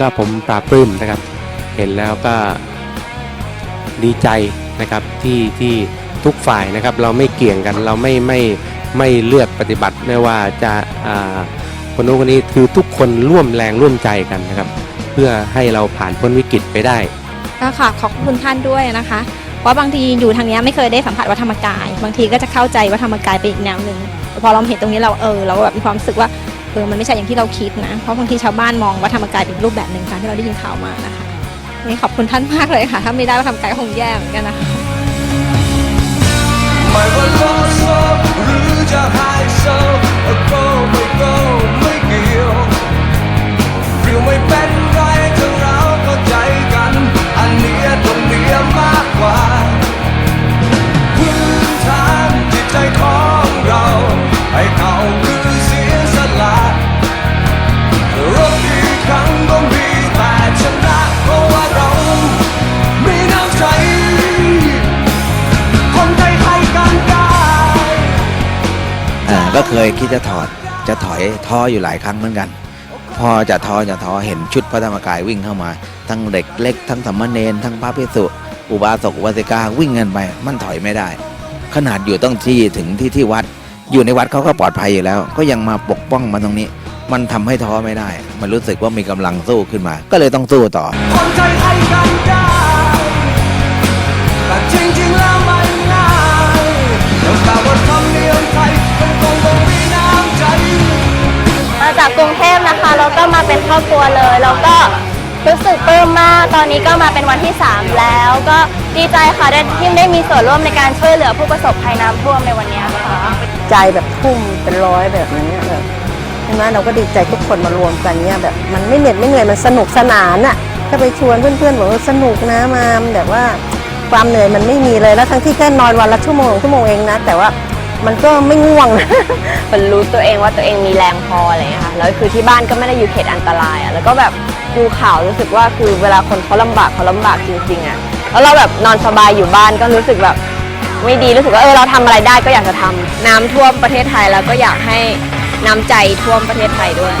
ก็ผมปลาบปลื้มนะครับ เห็นแล้วก็ดีใจนะครับที่ที่ทุกฝ่ายนะครับเราไม่เกี่ยงกันเราไม่ไม่ไม่เลือกปฏิบัติไม่ว่าจะคนนู้นคนนี้คือทุกคนร่วมแรงร่วมใจกันนะครับ เพื่อให้เราผ่านพ้นวิกฤตไปได้ก็ค่ะขอบคุณท่านด้วยนะคะ เพราะบางทีอยู่ทางนี้ไม่เคยได้สัมผัสวัดธรรมกาย บางทีก็จะเข้าใจวัดธรรมกายไปอีกแนวหนึ่งพอเราเห็นตรงนี้เราเออเราแบบมีความรู้สึกว่า เออมันไม่ใช่อย่างที่เราคิดนะ เพราะบางทีชาวบ้านมองวัดธรรมกายเป็นรูปแบบหนึ่งการที่เราได้ยินข่าวมานะคะนี่ขอบคุณท่านมากเลยค่ะ ถ้าไม่ได้วัดธรรมกายคงแย่เหมือนกันนะคะ ก็เคยคิดจะถอดจะถอยท้ออยู่หลายครั้งเหมือนกัน พอจะท้อจะท้อเห็นชุดพระธรรมกายวิ่งเข้ามา ทั้งเด็กเล็กทั้งสามเณรทั้งพระภิกษุอุบาสกอุบาสิกาวิ่งกันไป มันถอยไม่ได้ ขนาดอยู่ต้องที่ถึงที่ที่วัด อยู่ในวัดเขาก็ปลอดภัยอยู่แล้ว ก็ยังมาปกป้องมาตรงนี้ มันทำให้ท้อไม่ได้ มันรู้สึกว่ามีกำลังสู้ขึ้นมา ก็เลยต้องสู้ต่อคนไทยไทยกันได้แต่จริงๆแล้วไม่ง่ายแต่ว่า รอบครัวเลย แล้วก็รู้สึกปลื้มมาก ตอนนี้ก็มาเป็นวันที่ 3 แล้ว ก็ดีใจค่ะได้ที่ได้มีส่วนร่วมในการช่วยเหลือผู้ประสบภัยน้ำท่วมในวันนี้ค่ะใจแบบพุ่งเป็นร้อยแบบนั้นเนี่ยแบบใช่ไหมเราก็ดีใจทุกคนมารวมกันเนี่ยแบบมันไม่เหน็ดไม่เหนื่อยมันสนุกสนานอะก็ไปชวนเพื่อนๆบอกว่าสนุกนะมาแบบว่าความเหนื่อยมันไม่มีเลยแล้วทั้งที่แค่นอนวันละชั่วโมงชั่วโมงเองนะแต่ว่า มันก็ไม่ง่วง มันรู้ตัวเองว่าตัวเองมีแรงพออะไรเงี้ยค่ะแล้วคือที่บ้านก็ไม่ได้อยู่เขตอันตรายอะแล้วก็แบบดูข่าวรู้สึกว่าคือเวลาคนเขาลำบากเขาลำบากจริงๆอะแล้วเราแบบนอนสบายอยู่บ้านก็รู้สึกแบบไม่ดีรู้สึกว่าเออเราทำอะไรได้ก็อยากจะทำน้ำท่วมประเทศไทยแล้วก็อยากให้น้ำใจท่วมประเทศไทยด้วย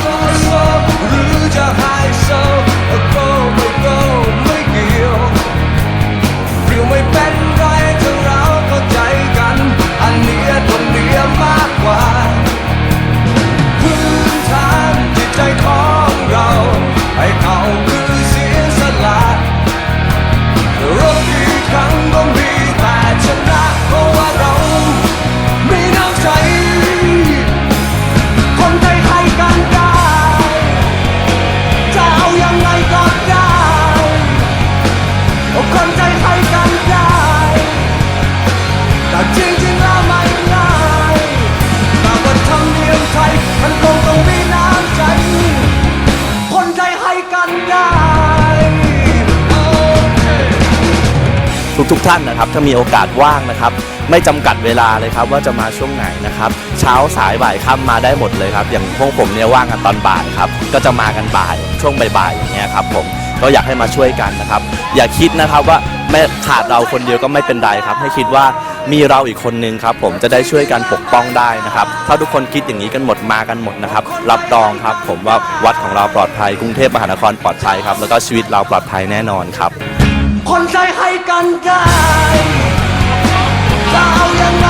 ทุกท่านนะครับ ถ้ามีโอกาสว่างนะครับ ไม่จำกัดเวลาเลยครับว่าจะมาช่วงไหนนะครับ เช้าสายบ่ายค่ำมาได้หมดเลยครับ อย่างพวกผมเนี่ยว่างกันตอนบ่ายครับ ก็จะมากันบ่ายช่วงบ่ายๆอย่างเงี้ยครับผมก็อยากให้มาช่วยกันนะครับ อย่าคิดนะครับว่าไม่ขาดเราคนเดียวก็ไม่เป็นไรครับ ให้คิดว่ามีเราอีกคนนึงครับ ผมจะได้ช่วยกันปกป้องได้นะครับ ถ้าทุกคนคิดอย่างนี้กันหมดมากันหมดนะครับ รับรองครับ ผมว่าวัดของเราปลอดภัยกรุงเทพมหานครปลอดภัยครับแล้วก็ชีวิตเราปลอดภัยแน่นอนครับ คนใจให้กันได้จะเอายังไง